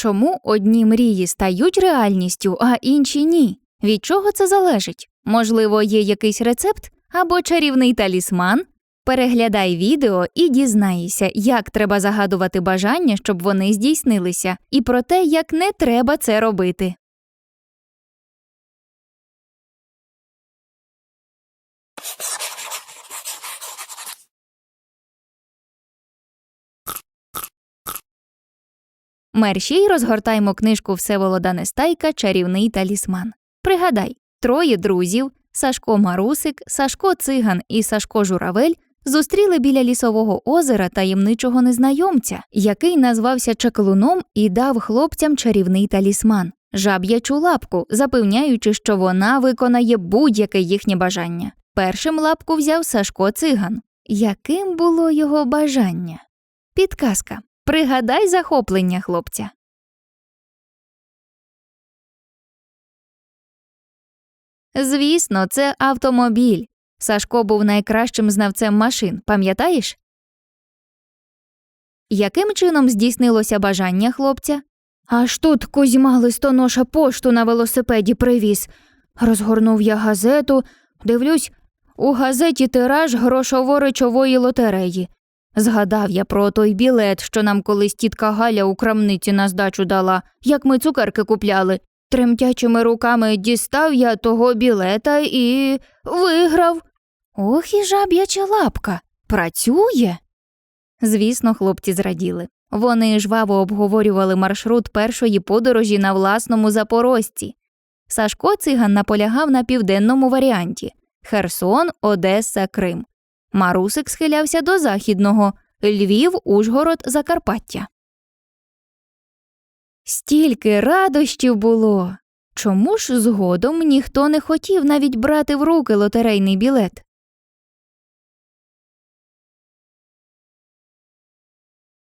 Чому одні мрії стають реальністю, а інші ні? Від чого це залежить? Можливо, є якийсь рецепт або чарівний талісман? Переглядай відео і дізнайся, як треба загадувати бажання, щоб вони здійснилися, і про те, як не треба це робити. Мерщій розгортаймо книжку Всеволода Нестайка Чарівний талісман. Пригадай, троє друзів Сашко Марусик, Сашко Циган і Сашко Журавель зустріли біля лісового озера таємничого незнайомця, який назвався чаклуном і дав хлопцям чарівний талісман, жаб'ячу лапку, запевняючи, що вона виконає будь-яке їхнє бажання. Першим лапку взяв Сашко Циган. Яким було його бажання? Підказка. Пригадай захоплення хлопця. Звісно, це автомобіль. Сашко був найкращим знавцем машин, пам'ятаєш? Яким чином здійснилося бажання хлопця? Аж тут Кузьма листоноша пошту на велосипеді привіз. Розгорнув я газету, дивлюсь, у газеті тираж грошово-речової лотереї. Згадав я про той білет, що нам колись тітка Галя у крамниці на здачу дала, як ми цукерки купляли. Тремтячими руками дістав я того білета і виграв. Ох і жаб'яча лапка. Працює. Звісно, хлопці зраділи. Вони жваво обговорювали маршрут першої подорожі на власному запорожці. Сашко циган наполягав на південному варіанті Херсон, Одеса, Крим. Марусик схилявся до західного Львів, Ужгород, Закарпаття. Стільки радощів було. Чому ж згодом ніхто не хотів навіть брати в руки лотерейний білет?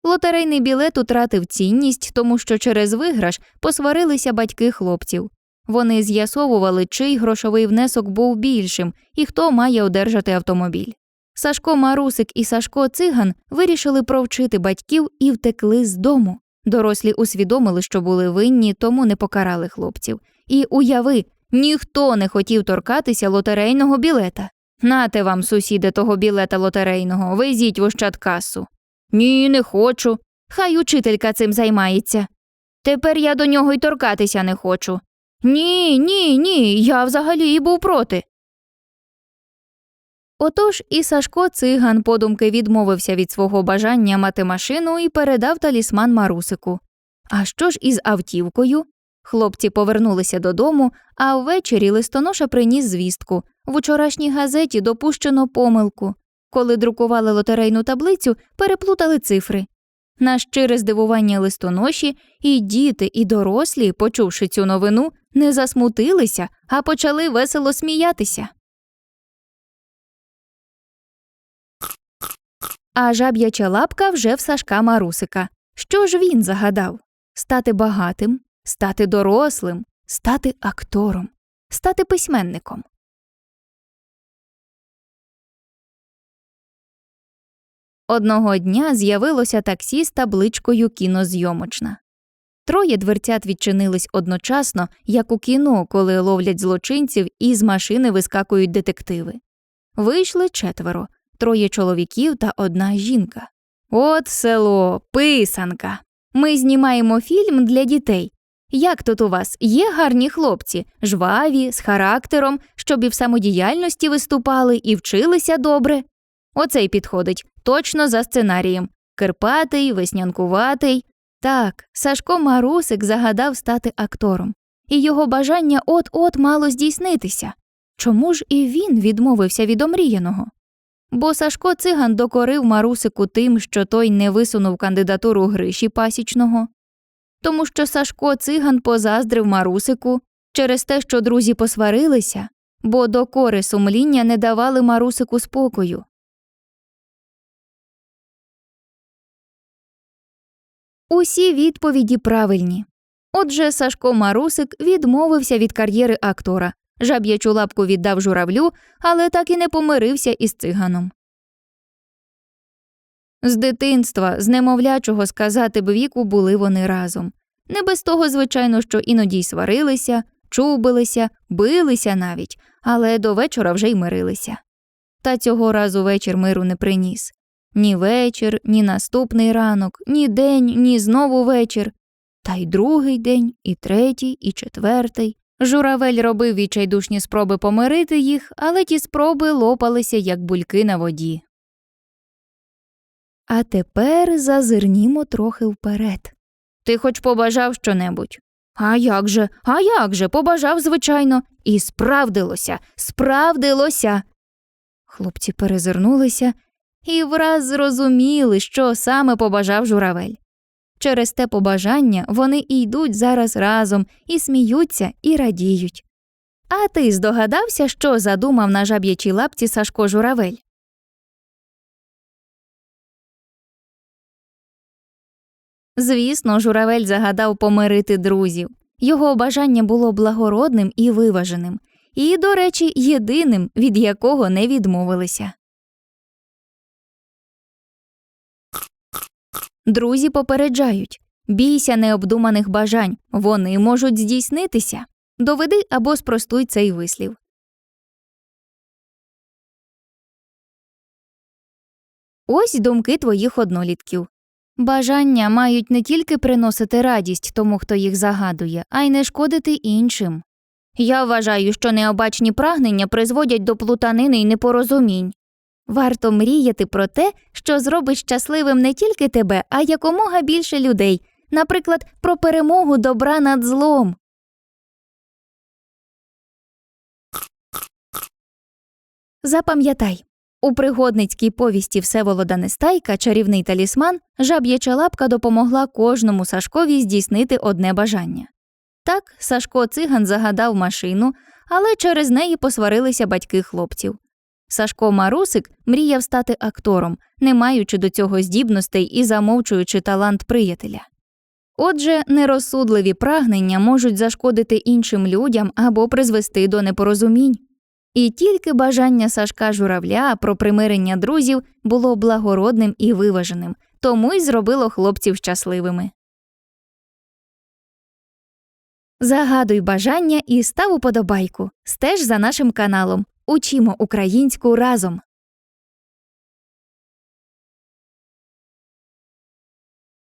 Лотерейний білет утратив цінність, тому що через виграш посварилися батьки хлопців. Вони з'ясовували, чий грошовий внесок був більшим і хто має одержати автомобіль. Сашко Марусик і Сашко Циган вирішили провчити батьків і втекли з дому. Дорослі усвідомили, що були винні, тому не покарали хлопців. І уяви, ніхто не хотів торкатися лотерейного білета. Нате вам, сусіде, того білета лотерейного, везіть в Ощадкасу. Ні, не хочу. Хай учителька цим займається. Тепер я до нього й торкатися не хочу. Ні, ні, ні, я взагалі і був проти. Отож і Сашко циган подумки відмовився від свого бажання мати машину і передав талісман Марусику. А що ж із автівкою? Хлопці повернулися додому, а ввечері листоноша приніс звістку. В учорашній газеті допущено помилку. Коли друкували лотерейну таблицю, переплутали цифри. На щире здивування листоноші і діти, і дорослі, почувши цю новину, не засмутилися, а почали весело сміятися. А жаб'яча лапка вже в Сашка Марусика. Що ж він загадав? Стати багатим, стати дорослим, стати актором, стати письменником. Одного дня з'явилося таксі з табличкою кінозйомочна. Троє дверцят відчинились одночасно, як у кіно, коли ловлять злочинців і з машини вискакують детективи. Вийшли четверо троє чоловіків та одна жінка. От село, писанка. Ми знімаємо фільм для дітей. Як тут у вас є гарні хлопці, жваві, з характером, щоб і в самодіяльності виступали і вчилися добре? Оцей підходить точно за сценарієм Кирпатий, веснянкуватий. Так, Сашко Марусик загадав стати актором, і його бажання от-от мало здійснитися. Чому ж і він відмовився від омріяного? Бо Сашко циган докорив Марусику тим, що той не висунув кандидатуру Гриші Пасічного, тому що Сашко циган позаздрив Марусику через те, що друзі посварилися, бо докори сумління не давали Марусику спокою. Усі відповіді правильні. Отже, Сашко Марусик відмовився від кар'єри актора, жаб'ячу лапку віддав журавлю, але так і не помирився із циганом. З дитинства, з немовлячого сказати б віку, були вони разом. Не без того, звичайно, що іноді й сварилися, чубилися, билися навіть, але до вечора вже й мирилися. Та цього разу вечір миру не приніс. Ні вечір, ні наступний ранок, ні день, ні знову вечір. Та й другий день, і третій, і четвертий. Журавель робив відчайдушні спроби помирити їх, але ті спроби лопалися, як бульки на воді. А тепер зазирнімо трохи вперед. Ти хоч побажав щонебудь? А як же, а як же, побажав, звичайно, і справдилося, справдилося. Хлопці перезирнулися і враз зрозуміли, що саме побажав журавель. Через те побажання вони і йдуть зараз разом, і сміються, і радіють. А ти здогадався, що задумав на жаб'ячій лапці Сашко журавель? Звісно, журавель загадав помирити друзів. Його бажання було благородним і виваженим, і, до речі, єдиним, від якого не відмовилися. Друзі попереджають бійся необдуманих бажань, вони можуть здійснитися. Доведи або спростуй цей вислів. Ось думки твоїх однолітків. Бажання мають не тільки приносити радість тому, хто їх загадує, а й не шкодити іншим. Я вважаю, що необачні прагнення призводять до плутанини й непорозумінь. Варто мріяти про те, що зробить щасливим не тільки тебе, а якомога більше людей, наприклад, про перемогу добра над злом. Запам'ятай у пригодницькій повісті Всеволода Нестайка чарівний талісман жаб'яча лапка допомогла кожному Сашкові здійснити одне бажання. Так, Сашко циган загадав машину, але через неї посварилися батьки хлопців. Сашко Марусик мріяв стати актором, не маючи до цього здібностей і замовчуючи талант приятеля. Отже, нерозсудливі прагнення можуть зашкодити іншим людям або призвести до непорозумінь. І тільки бажання Сашка журавля про примирення друзів було благородним і виваженим, тому й зробило хлопців щасливими. Загадуй бажання і став уподобайку. Стеж за нашим каналом. Учімо українську разом.